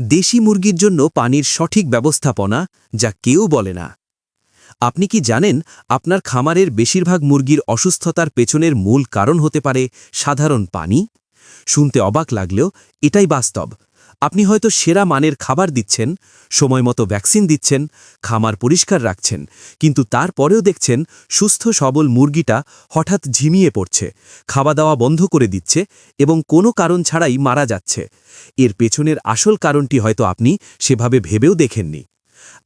দেশি মুরগির জন্য পানির সঠিক ব্যবস্থাপনা যা কেউ বলে না। আপনি কি জানেন আপনার খামারের বেশিরভাগ মুরগির অসুস্থতার পেছনের মূল কারণ হতে পারে সাধারণ পানি? শুনতে অবাক লাগলেও এটাই বাস্তব। আপনি হয়তো সেরা মানের খাবার দিচ্ছেন, সময় মতো ভ্যাকসিন দিচ্ছেন, খামার পরিষ্কার রাখছেন, কিন্তু তারপরেও দেখছেন সুস্থ সবল মুরগিটা হঠাৎ ঝিমিয়ে পড়ছে, খাওয়া দাওয়া বন্ধ করে দিচ্ছে এবং কোনো কারণ ছাড়াই মারা যাচ্ছে। এর পেছনের আসল কারণটি হয়তো আপনি সেভাবে ভেবেও দেখেননি।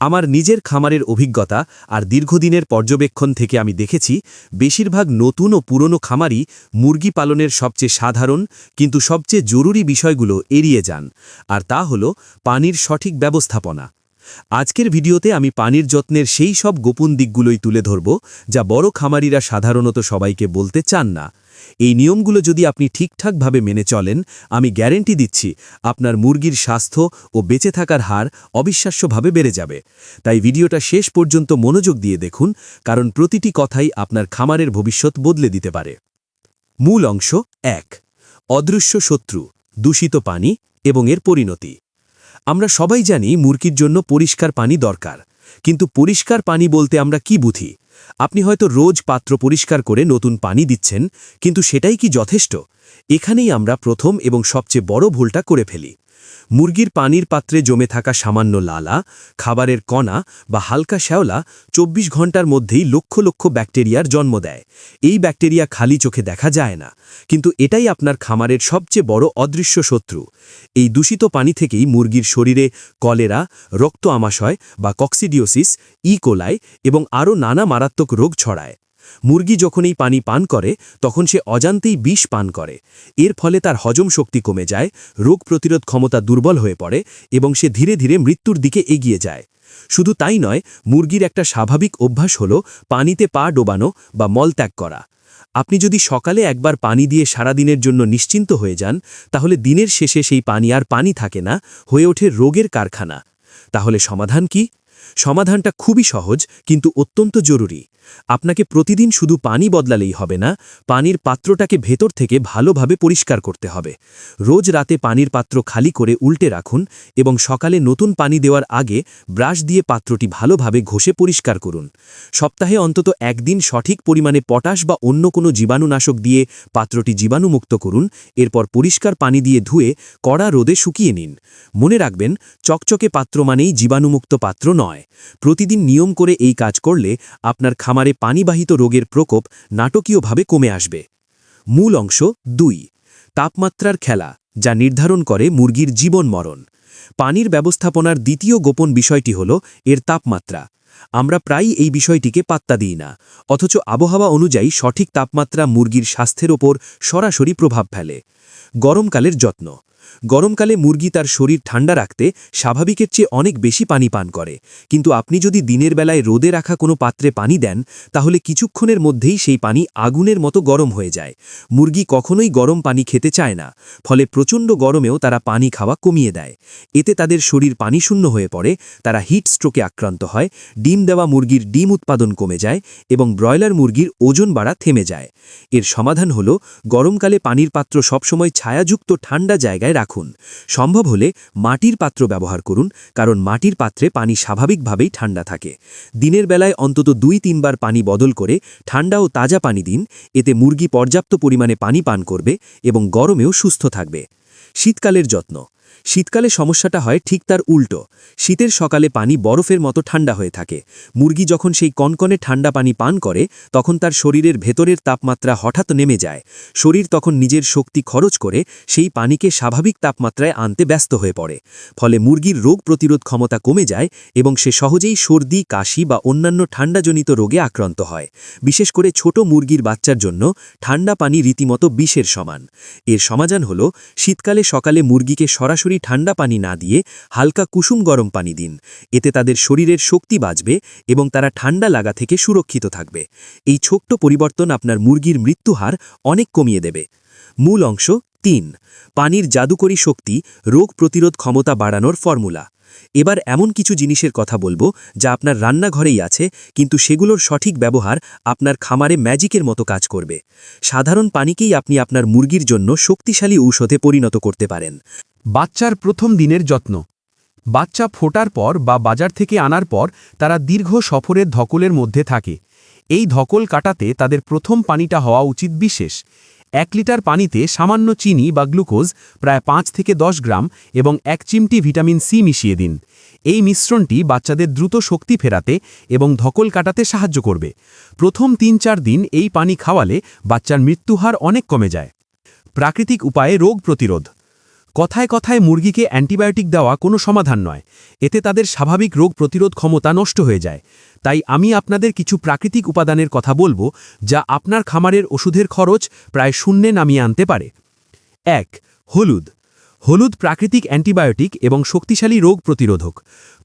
আমার নিজের খামারের অভিজ্ঞতা আর দীর্ঘদিনের পর্যবেক্ষণ থেকে আমি দেখেছি, বেশিরভাগ নতুন ও পুরনো খামারই মুরগি পালনের সবচেয়ে সাধারণ কিন্তু সবচেয়ে জরুরি বিষয়গুলো এড়িয়ে যান, আর তা হল পানির সঠিক ব্যবস্থাপনা। আজকের ভিডিওতে আমি পানির যত্নের সেই সব গোপন দিকগুলোই তুলে ধরব, যা বড় খামারিরা সাধারণত সবাইকে বলতে চান না। এই নিয়মগুলো যদি আপনি ঠিকঠাকভাবে মেনে চলেন, আমি গ্যারেন্টি দিচ্ছি আপনার মুরগির স্বাস্থ্য ও বেঁচে থাকার হার অবিশ্বাস্যভাবে বেড়ে যাবে। তাই ভিডিওটা শেষ পর্যন্ত মনোযোগ দিয়ে দেখুন, কারণ প্রতিটি কথাই আপনার খামারের ভবিষ্যৎ বদলে দিতে পারে। মূল অংশ এক, অদৃশ্য শত্রু, দূষিত পানি এবং এর পরিণতি। আমরা সবাই জানি মুরগির জন্য পরিষ্কার পানি দরকার। কিন্তু পরিষ্কার পানি বলতে আমরা কি বুঝি? আপনি হয়তো রোজ পাত্র পরিষ্কার করে নতুন পানি দিচ্ছেন, কিন্তু সেটাই কি যথেষ্ট? এখানেই আমরা প্রথম এবং সবচেয়ে বড় ভুলটা করে ফেলি। মুরগির পানির পাত্রে জমে থাকা সামান্য লালা, খাবারের কণা বা হালকা শ্যাওলা ২৪ ঘণ্টার মধ্যেই লক্ষ লক্ষ ব্যাকটেরিয়ার জন্ম দেয়। এই ব্যাকটেরিয়া খালি চোখে দেখা যায় না, কিন্তু এটাই আপনার খামারের সবচেয়ে বড় অদৃশ্য শত্রু। এই দূষিত পানি থেকেই মুরগির শরীরে কলেরা, রক্ত আমাশয় বা কক্সিডিওসিস, ই কোলাই এবং আরও নানা মারাত্মক রোগ ছড়ায়। মুরগি যখন এই পানি পান করে, তখন সে অজান্তেই বিষ পান করে। এর ফলে তার হজম শক্তি কমে যায়, রোগ প্রতিরোধ ক্ষমতা দুর্বল হয়ে পড়ে এবং সে ধীরে ধীরে মৃত্যুর দিকে এগিয়ে যায়। শুধু তাই নয়, মুরগির একটা স্বাভাবিক অভ্যাস হল পানিতে পা ডোবানো বা মলত্যাগ করা। আপনি যদি সকালে একবার পানি দিয়ে সারাদিনের জন্য নিশ্চিন্ত হয়ে যান, তাহলে দিনের শেষে সেই পানি আর পানি থাকে না, হয়ে ওঠে রোগের কারখানা। তাহলে সমাধান কি? সমাধানটা খুবই সহজ, কিন্তু অত্যন্ত জরুরি। আপনাকে প্রতিদিন শুধু পানি বদলালেই হবে না, পানির পাত্রটাকে ভেতর থেকে ভালোভাবে পরিষ্কার করতে হবে। রোজ রাতে পানির পাত্র খালি করে উল্টে রাখুন এবং সকালে নতুন পানি দেওয়ার আগে ব্রাশ দিয়ে পাত্রটি ভালোভাবে ঘষে পরিষ্কার করুন। সপ্তাহে অন্তত একদিন সঠিক পরিমাণে পটাশ বা অন্য কোনো জীবাণুনাশক দিয়ে পাত্রটি জীবাণুমুক্ত করুন, এরপর পরিষ্কার পানি দিয়ে ধুয়ে কড়া রোদে শুকিয়ে নিন। মনে রাখবেন, চকচকে পাত্র মানেই জীবাণুমুক্ত পাত্র নয়। প্রতিদিন নিয়ম করে এই কাজ করলে আপনার খামারে পানিবাহিত রোগের প্রকোপ নাটকীয়ভাবে কমে আসবে। মূল অংশ দুই, তাপমাত্রার খেলা, যা নির্ধারণ করে মুরগির জীবন মরণ। পানির ব্যবস্থাপনার দ্বিতীয় গোপন বিষয়টি হল এর তাপমাত্রা। আমরা প্রায়ই এই বিষয়টিকে পাত্তা দিই না, অথচ আবহাওয়া অনুযায়ী সঠিক তাপমাত্রা মুরগির স্বাস্থ্যের ওপর সরাসরি প্রভাব ফেলে। গরমকালের যত্ন। গরমকালে মুরগি তার শরীর ঠান্ডা রাখতে স্বাভাবিকের চেয়ে অনেক বেশি পানি পান করে। কিন্তু আপনি যদি দিনের বেলায় রোদে রাখা কোনো পাত্রে পানি দেন, তাহলে কিছুক্ষণের মধ্যেই সেই পানি আগুনের মতো গরম হয়ে যায়। মুরগি কখনোই গরম পানি খেতে চায় না, ফলে প্রচণ্ড গরমেও তারা পানি খাওয়া কমিয়ে দেয়। এতে তাদের শরীর পানিশূন্য হয়ে পড়ে, তারা হিট স্ট্রোকে আক্রান্ত হয় ডিম দেওয়া মুরগির ডিম উৎপাদন কমে যায় এবং ব্রয়লার মুরগির ওজন বাড়া থেমে যায়। এর সমাধান হল গরমকালে পানির পাত্র সবসময় ছায়াযুক্ত ঠান্ডা জায়গায় রাখুন। সম্ভব হলে মাটির পাত্র ব্যবহার করুন, কারণ মাটির পাত্রে পানি স্বাভাবিকভাবেই ঠান্ডা থাকে। দিনের বেলায় অন্তত দুই তিনবার পানি বদল করে ঠান্ডা ও তাজা পানি দিন, এতে মুরগি পর্যাপ্ত পরিমাণে পানি পান করবে এবং গরমেও সুস্থ থাকবে। শীতকালের যত্ন। শীতকালে সমস্যাটা হয় ঠিক তার উল্টো। শীতের সকালে পানি বরফের মতো ঠান্ডা হয়ে থাকে। মুরগি যখন সেই কনকনে ঠান্ডা পানি পান করে, তখন তার শরীরের ভেতরের তাপমাত্রা হঠাৎ নেমে যায়। শরীর তখন নিজের শক্তি খরচ করে সেই পানিকে স্বাভাবিক তাপমাত্রায় আনতে ব্যস্ত হয়ে পড়ে। ফলে মুরগির রোগ প্রতিরোধ ক্ষমতা কমে যায় এবং সে সহজেই সর্দি, কাশি বা অন্যান্য ঠান্ডাজনিত রোগে আক্রান্ত হয়। বিশেষ করে ছোট মুরগির বাচ্চার জন্য ঠান্ডা পানি রীতিমতো বিষের সমান। এর সমাধান হল, শীতকালে সকালে মুরগিকে সরাসরি ঠান্ডা পানি না দিয়ে হালকা কুসুম গরম পানি দিন। এতে তাদের শরীরের শক্তি বাঁচবে এবং তারা ঠান্ডা লাগা থেকে সুরক্ষিত থাকবে। এই ছোট্ট পরিবর্তন আপনার মুরগির মৃত্যুহার অনেক কমিয়ে দেবে। মূল অংশ তিন। পানির জাদুকরী শক্তি রোগ প্রতিরোধ ক্ষমতা বাড়ানোর ফর্মুলা। এবার এমন কিছু জিনিসের কথা বলব যা আপনার রান্নাঘরেই আছে, কিন্তু সেগুলোর সঠিক ব্যবহার আপনার খামারে ম্যাজিকের মতো কাজ করবে। সাধারণ পানিকেই আপনি আপনার মুরগির জন্য শক্তিশালী ঔষধে পরিণত করতে পারেন। বাচ্চার প্রথম দিনের যত্ন। বাচ্চা ফোটার পর বা বাজার থেকে আনার পর তারা দীর্ঘ সফরের ধকলের মধ্যে থাকে। এই ধকল কাটাতে তাদের প্রথম পানিটা হওয়া উচিত বিশেষ। এক লিটার পানিতে সামান্য চিনি বা গ্লুকোজ প্রায় পাঁচ থেকে দশ গ্রাম এবং এক চিমটি ভিটামিন সি মিশিয়ে দিন। এই মিশ্রণটি বাচ্চাদের দ্রুত শক্তি ফেরাতে এবং ধকল কাটাতে সাহায্য করবে। প্রথম তিন চার দিন এই পানি খাওয়ালে বাচ্চার মৃত্যুহার অনেক কমে যায়। প্রাকৃতিক উপায়ে রোগ প্রতিরোধ। কথায় কথায় মুরগিকে অ্যান্টিবায়োটিক দেওয়া কোনো সমাধান নয়। এতে তাদের স্বাভাবিক রোগ প্রতিরোধ ক্ষমতা নষ্ট হয়ে যায়। তাই আমি আপনাদের কিছু প্রাকৃতিক উপাদানের কথা বলব, যা আপনার খামারের ওষুধের খরচ প্রায় শূন্যে নামিয়ে আনতে পারে। এক, হলুদ। হলুদ প্রাকৃতিক অ্যান্টিবায়োটিক এবং শক্তিশালী রোগ প্রতিরোধক।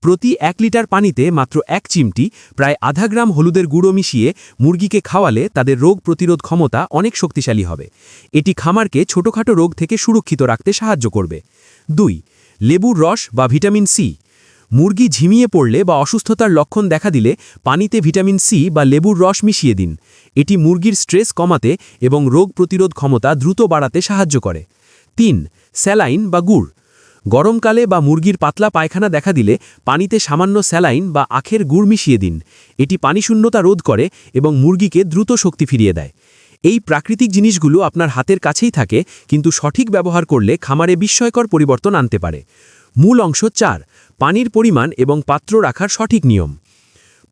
প্রতি এক লিটার পানিতে মাত্র এক চিমটি, প্রায় আধা গ্রাম হলুদের গুঁড়ো মিশিয়ে মুরগিকে খাওয়ালে তাদের রোগ প্রতিরোধ ক্ষমতা অনেক শক্তিশালী হবে। এটি খামারকে ছোটোখাটো রোগ থেকে সুরক্ষিত রাখতে সাহায্য করবে। দুই, লেবুর রস বা ভিটামিন সি। মুরগি ঝিমিয়ে পড়লে বা অসুস্থতার লক্ষণ দেখা দিলে পানিতে ভিটামিন সি বা লেবুর রস মিশিয়ে দিন। এটি মুরগির স্ট্রেস কমাতে এবং রোগ প্রতিরোধ ক্ষমতা দ্রুত বাড়াতে সাহায্য করে। তিন, স্যালাইন বা গুড়। গরমকালে বা মুরগির পাতলা পায়খানা দেখা দিলে পানিতে সামান্য স্যালাইন বা আখের গুড় মিশিয়ে দিন। এটি পানিশূন্যতা রোধ করে এবং মুরগিকে দ্রুত শক্তি ফিরিয়ে দেয়। এই প্রাকৃতিক জিনিসগুলো আপনার হাতের কাছেই থাকে, কিন্তু সঠিক ব্যবহার করলে খামারে বিস্ময়কর পরিবর্তন আনতে পারে। মূল অংশ চার, পানির পরিমাণ এবং পাত্র রাখার সঠিক নিয়ম।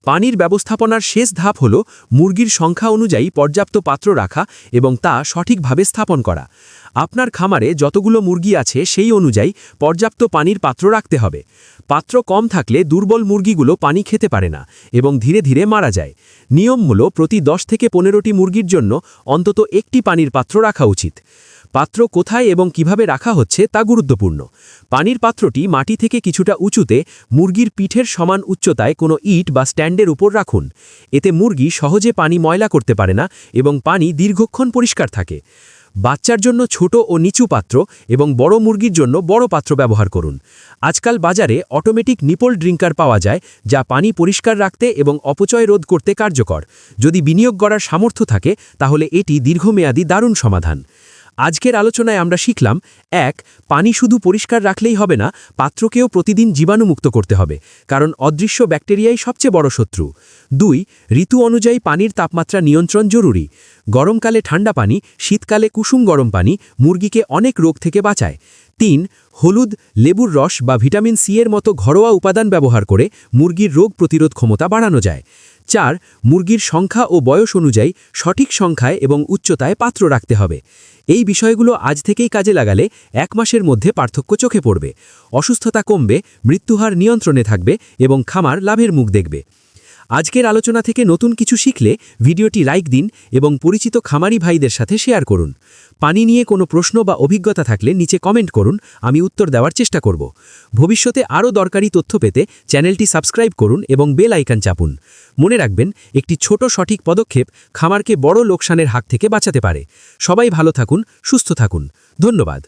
পানির ব্যবস্থাপনার শেষ ধাপ হল মুরগির সংখ্যা অনুযায়ী পর্যাপ্ত পাত্র রাখা এবং তা সঠিকভাবে স্থাপন করা। আপনার খামারে যতগুলো মুরগি আছে সেই অনুযায়ী পর্যাপ্ত পানির পাত্র রাখতে হবে। পাত্র কম থাকলে দুর্বল মুরগিগুলো পানি খেতে পারে না এবং ধীরে ধীরে মারা যায়। নিয়ম হল প্রতি দশ থেকে পনেরোটি মুরগির জন্য অন্তত একটি পানির পাত্র রাখা উচিত। পাত্র কোথায় এবং কীভাবে রাখা হচ্ছে তা গুরুত্বপূর্ণ। পানির পাত্রটি মাটি থেকে কিছুটা উঁচুতে মুরগির পিঠের সমান উচ্চতায় কোনো ইট বা স্ট্যান্ডের উপর রাখুন। এতে মুরগি সহজে পানি ময়লা করতে পারে না এবং পানি দীর্ঘক্ষণ পরিষ্কার থাকে। বাচ্চার জন্য ছোট ও নিচু পাত্র এবং বড় মুরগির জন্য বড় পাত্র ব্যবহার করুন। আজকাল বাজারে অটোমেটিক নিপল ড্রিঙ্কার পাওয়া যায়, যা পানি পরিষ্কার রাখতে এবং অপচয় রোধ করতে কার্যকর। যদি বিনিয়োগ করার সামর্থ্য থাকে, তাহলে এটি দীর্ঘমেয়াদী দারুণ সমাধান। আজকের আলোচনায় আমরা শিখলাম, এক, পানি শুধু পরিষ্কার রাখলেই হবে না, পাত্রকেও প্রতিদিন জীবাণুমুক্ত করতে হবে, কারণ অদৃশ্য ব্যাকটেরিয়াই সবচেয়ে বড় শত্রু। দুই, ঋতু অনুযায়ী পানির তাপমাত্রা নিয়ন্ত্রণ জরুরি। গরমকালে ঠান্ডা পানি, শীতকালে কুসুম গরম পানি, মুরগিকে অনেক রোগ থেকে বাঁচায়। তিন, হলুদ, লেবুর রস বা ভিটামিন সি এর মতো ঘরোয়া উপাদান ব্যবহার করে মুরগির রোগ প্রতিরোধ ক্ষমতা বাড়ানো যায়। চার, মুরগির সংখ্যা ও বয়স অনুযায়ী সঠিক সংখ্যায় এবং উচ্চতায় পাত্র রাখতে হবে। এই বিষয়গুলো আজ থেকেই কাজে লাগালে এক মাসের মধ্যে পার্থক্য চোখে পড়বে। অসুস্থতা কমবে, মৃত্যুহার নিয়ন্ত্রণে থাকবে এবং খামার লাভের মুখ দেখবে। আজকের আলোচনা থেকে নতুন কিছু শিখলে ভিডিওটি লাইক দিন এবং পরিচিত খামারি ভাইদের সাথে শেয়ার করুন। পানি নিয়ে কোনো প্রশ্ন বা অভিজ্ঞতা থাকলে নিচে কমেন্ট করুন, আমি উত্তর দেওয়ার চেষ্টা করব। ভবিষ্যতে আরও দরকারি তথ্য পেতে চ্যানেলটি সাবস্ক্রাইব করুন এবং বেল আইকন চাপুন। মনে রাখবেন, একটি ছোট সঠিক পদক্ষেপ খামারকে বড় লোকসানের হাত থেকে বাঁচাতে পারে। সবাই ভালো থাকুন, সুস্থ থাকুন। ধন্যবাদ।